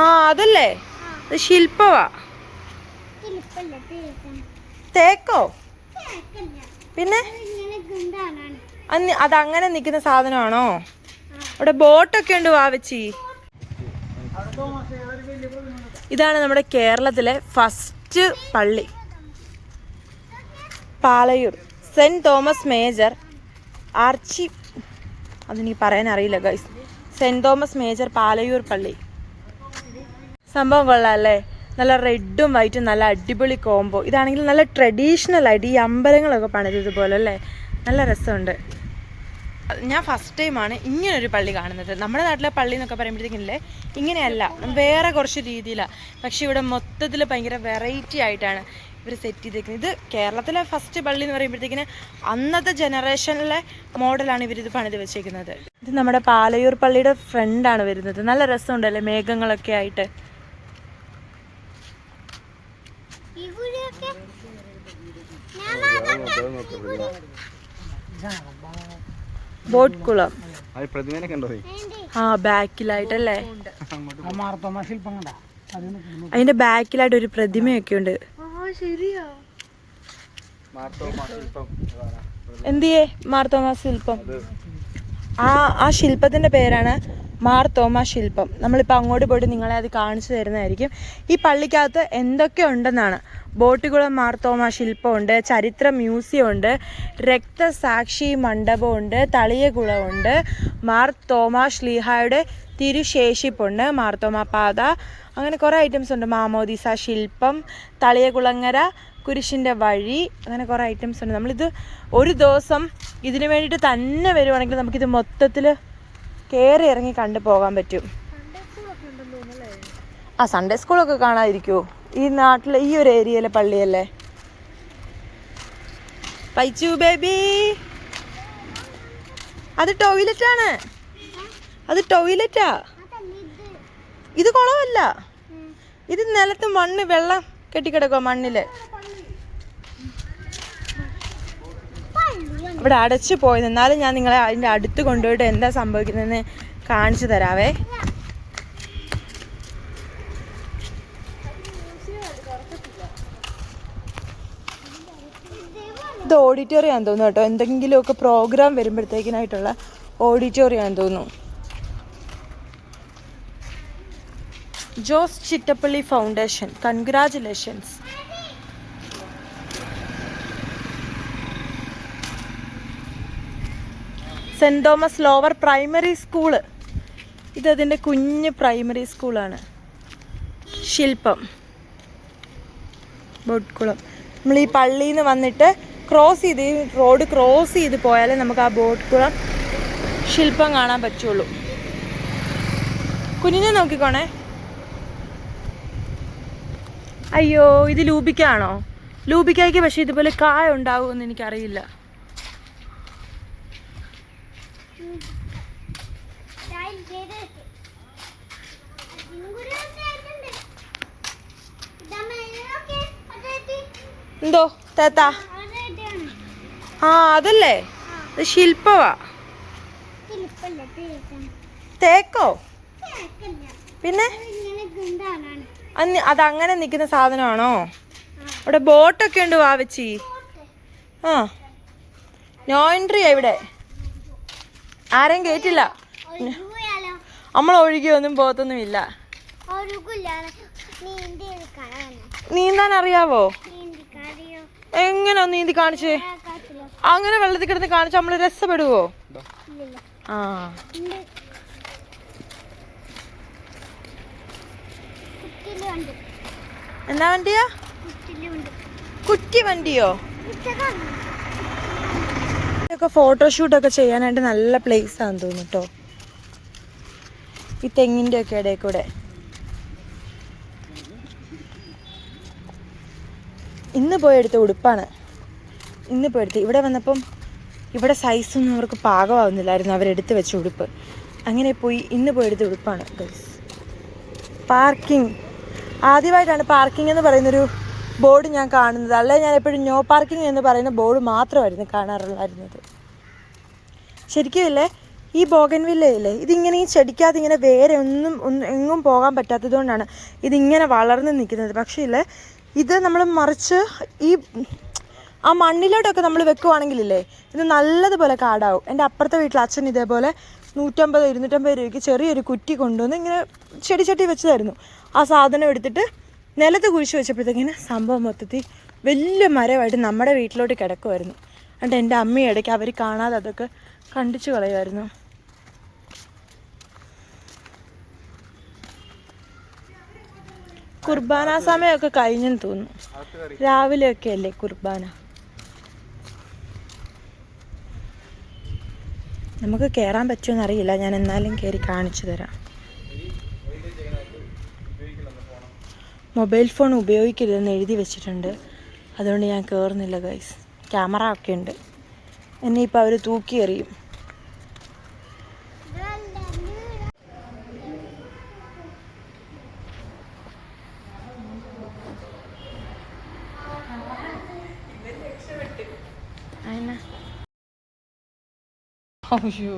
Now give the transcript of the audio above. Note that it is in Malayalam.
ആ അതല്ലേ? ഇത് ശില്പവാ. തേക്കാം. പിന്നെ? അന്ന് അതങ്ങനെ നിൽക്കുന്ന സാധനമാണോ? അവിടെ ബോട്ടൊക്കെ ഉണ്ട് വാവച്ചി ഇതാണ് നമ്മുടെ കേരളത്തിലെ ഫസ്റ്റ് പള്ളി. പാലയൂർ സെന്റ് തോമസ് മേജർ ആർച്ചി. അതെനിക്ക് പറയാൻ അറിയില്ല guys saint Thomas major Palayur പള്ളി. സംഭവം കൊള്ളാം അല്ലേ നല്ല റെഡും വൈറ്റും നല്ല അടിപൊളി കോംബോ. ഇതാണെങ്കിൽ നല്ല ട്രഡീഷണൽ ആയിട്ട് ഈ അമ്പലങ്ങളൊക്കെ പണിത് ഇതുപോലെ അല്ലേ നല്ല രസമുണ്ട്. ഞാൻ ഫസ്റ്റ് ടൈമാണ് ഇങ്ങനൊരു പള്ളി കാണുന്നത്. നമ്മുടെ നാട്ടിലെ പള്ളി എന്നൊക്കെ പറയുമ്പോഴത്തേക്കില്ലേ ഇങ്ങനെയല്ല വേറെ കുറച്ച് രീതിയിലാണ് പക്ഷെ ഇവിടെ മൊത്തത്തിൽ ഭയങ്കര വെറൈറ്റി ആയിട്ടാണ് ഇവർ സെറ്റ് ചെയ്തേക്കുന്നത്. ഇത് കേരളത്തിലെ ഫസ്റ്റ് പള്ളി എന്ന് പറയുമ്പോഴത്തേക്കിന് അന്നത്തെ ജനറേഷനിലെ മോഡലാണ് ഇവരിത് പണിത് വെച്ചേക്കുന്നത്. ഇത് നമ്മുടെ പാലയൂർ പള്ളിയുടെ ഫ്രണ്ടാണ് വരുന്നത്. നല്ല രസമുണ്ടല്ലേ മേഘങ്ങളൊക്കെ ആയിട്ട് ഇവിടെയൊക്കെ ഞാൻ അതൊക്കെ ഇവിടെ ബോട്ട് കുളം ആ ബാക്കിലായിട്ടല്ലേ? അതിന്റെ ബാക്കിലായിട്ട് ഒരു പ്രതിമയൊക്കെ ഉണ്ട്. എന്തിയേ? മാർത്തോമ ശില്പം. ആ ആ ശില്പത്തിന്റെ പേരാണ് മാർത്തോമാ ശില്പം. നമ്മളിപ്പോൾ അങ്ങോട്ട് പോയിട്ട് നിങ്ങളെ അത് കാണിച്ചു തരുന്നതായിരിക്കും. ഈ പള്ളിക്കകത്ത് എന്തൊക്കെ ഉണ്ടെന്നാണ്? ബോട്ടുകുളം മാർത്തോമ ശില്പമുണ്ട് ചരിത്ര മ്യൂസിയം ഉണ്ട് രക്തസാക്ഷി മണ്ഡപമുണ്ട് തളിയകുളമുണ്ട് മാർത്തോമ തോമാ ശ്ലീഹായുടെ തിരുശേഷിപ്പുണ്ട് മാർത്തോമ പാത. അങ്ങനെ കുറേ ഐറ്റംസ് ഉണ്ട്. മാമോദിസ ശില്പം തളിയകുളങ്ങര കുരിശിന്റെ വഴി അങ്ങനെ കുറേ ഐറ്റംസ് ഉണ്ട്. നമ്മളിത് ഒരു ദിവസം ഇതിന് വേണ്ടിയിട്ട് തന്നെ വരുവാണെങ്കിൽ നമുക്കിത് മൊത്തത്തിൽ കയറി ഇറങ്ങി കണ്ടു പോകാൻ പറ്റും. ആ സൺഡേ സ്കൂളൊക്കെ കാണാതിരിക്കുമോ ഈ നാട്ടിലെ ഈ ഒരു ഏരിയയിലെ പള്ളിയല്ലേ? പൈച്ചു ബേബി. അത് ടോയ്ലറ്റ് ആണ് അത് ടോയ്ലറ്റാ. ഇത് കുളമല്ല. ഇത് നിലത്ത് മണ്ണ് വെള്ളം കെട്ടിക്കിടക്കുക മണ്ണിൽ. ഇവിടെ അടച്ചു പോയി എന്നാലും ഞാൻ നിങ്ങളെ അതിന്റെ അടുത്ത് കൊണ്ടുപോയിട്ട് എന്താ സംഭവിക്കുന്നതെന്ന് കാണിച്ചു തരാവേ. ഇത് ഓഡിറ്റോറിയം ആണെന്ന് തോന്നുന്നു കേട്ടോ. എന്തെങ്കിലുമൊക്കെ പ്രോഗ്രാം വരുമ്പോഴത്തേക്കിനായിട്ടുള്ള ഓഡിറ്റോറിയം ആണെന്ന് തോന്നുന്നു. Jose Chittappally foundation. Congratulations saint Thomas lower primary school ഇതതിന്റെ കുഞ്ഞ് പ്രൈമറി സ്കൂളാണ്. ശില്പം. ബോട്ട്കുളം. നമ്മൾ ഈ പള്ളിയിൽ നിന്ന് വന്നിട്ട് ക്രോസ് ചെയ്ത് റോഡ് ക്രോസ് ചെയ്ത് പോയാലേ നമുക്ക് ആ ബോട്ട്കുളം ശില്പം കാണാൻ പറ്റുള്ളൂ. കുഞ്ഞിനെ നോക്കിക്കോണേ. അയ്യോ ഇത് ലൂബിക്കാണോ? ലൂബിക്കായ്ക്ക് പക്ഷേ ഇതുപോലെ കായ ഉണ്ടാവുമെന്ന് എനിക്കറിയില്ല. എന്തോ ചെയ്ത് ഇന്നും കൂടി ആയിട്ടുണ്ട് ഇതാ മേലൊക്കെ അതെത്തി എന്തോ തേത്താ അതെത്തിയാണ് ആ അതല്ലേ? ഇത് ശില്പവാ. തേക്കോ. പിന്നെ? അതങ്ങനെ നിൽക്കുന്ന സാധനമാണോ? അവിടെ ബോട്ടൊക്കെ ഉണ്ട് വാവച്ചി ആ. നോ എൻട്രി ഇവിടെ. ആരെയും കേട്ടില്ല നമ്മൾ ഒഴുകിയൊന്നും ഒന്നും ഒഴുകില്ലാണ് ഇല്ല നീന്താൻ അറിയാവോ? എങ്ങനെ നീന്തി കാണിച്ചേ? അങ്ങനെ വെള്ളത്തിൽ കിടന്ന് കാണിച്ചാൽ നമ്മൾ രസപ്പെടുവോ? ആ. എന്നാ വണ്ടിയാ? കുറ്റി വണ്ടിയോ? ഇതൊക്കെ ഫോട്ടോഷൂട്ടൊക്കെ ചെയ്യാനായിട്ട് നല്ല പ്ലേസ് ആണെന്ന് തോന്നുന്നു കേട്ടോ ഈ തെങ്ങിന്റെ ഒക്കെ ഇടയിൽ കൂടെ ഇന്ന് പോയെടുത്ത ഉടുപ്പാണ്. ഇന്ന് പോയി എടുത്ത് ഇവിടെ വന്നപ്പം ഇവിടെ സൈസൊന്നും അവർക്ക് പാകമാവുന്നില്ലായിരുന്നു. അവരെടുത്ത് വെച്ച ഉടുപ്പ്. അങ്ങനെ പോയി ഇന്ന് പോയി എടുത്ത ഉടുപ്പാണ് പാർക്കിംഗ് ആദ്യമായിട്ടാണ് പാർക്കിംഗ് എന്ന് പറയുന്നൊരു ബോർഡ് ഞാൻ കാണുന്നത്. അല്ലെ ഞാൻ എപ്പോഴും നോ പാർക്കിംഗ് എന്ന് പറയുന്ന ബോർഡ് മാത്രമായിരുന്നു കാണാറുള്ളായിരുന്നത്. ശരിക്കും ഇല്ലേ? ഈ ബോഗൻവില്ലയില്ലേ ഇതിങ്ങനെ ഈ ചെടിക്കകത്ത് ഇങ്ങനെ വേറെ ഒന്നും ഒന്നും എങ്ങും പോകാൻ പറ്റാത്തതുകൊണ്ടാണ് ഇതിങ്ങനെ വളർന്ന് നിൽക്കുന്നത്. പക്ഷേ ഇല്ലേ? ഇത് നമ്മൾ മറിച്ച് ഈ ആ മണ്ണിലോട്ടൊക്കെ നമ്മൾ വെക്കുവാണെങ്കിലില്ലേ ഇത് നല്ലതുപോലെ കാടാവും. എന്റെ അപ്പുറത്തെ വീട്ടിൽ അച്ഛൻ ഇതേപോലെ നൂറ്റമ്പത് ഇരുന്നൂറ്റമ്പത് രൂപയ്ക്ക് ചെറിയൊരു കുറ്റി കൊണ്ടുവന്ന് ഇങ്ങനെ ചെടി ചട്ടി വെച്ചതായിരുന്നു. ആ സാധനം എടുത്തിട്ട് നിലത്ത് കുഴിച്ച് വെച്ചപ്പോഴത്തേക്കിന് സംഭവം മൊത്തത്തിൽ വലിയ മരമായിട്ട് നമ്മുടെ വീട്ടിലോട്ട് കിടക്കുമായിരുന്നു എന്നിട്ട് എന്റെ അമ്മയും ഇടയ്ക്ക് അവർ കാണാതെ അതൊക്കെ കണ്ടിച്ചു കളയുമായിരുന്നു കുർബാന സമയമൊക്കെ കഴിഞ്ഞെന്ന് തോന്നുന്നു. രാവിലെയൊക്കെ അല്ലേ കുർബാന? നമുക്ക് കയറാൻ പറ്റുമെന്ന് അറിയില്ല. ഞാൻ എന്നാലും കയറി കാണിച്ചു തരാം. മൊബൈൽ ഫോൺ ഉപയോഗിക്കരുതെന്ന് എഴുതി വെച്ചിട്ടുണ്ട്. അതുകൊണ്ട് ഞാൻ കയറുന്നില്ല ഗൈസ് ക്യാമറ ഒക്കെ ഉണ്ട്. എന്നെ ഇപ്പോൾ അവർ തൂക്കി എറിയും. അയ്യോ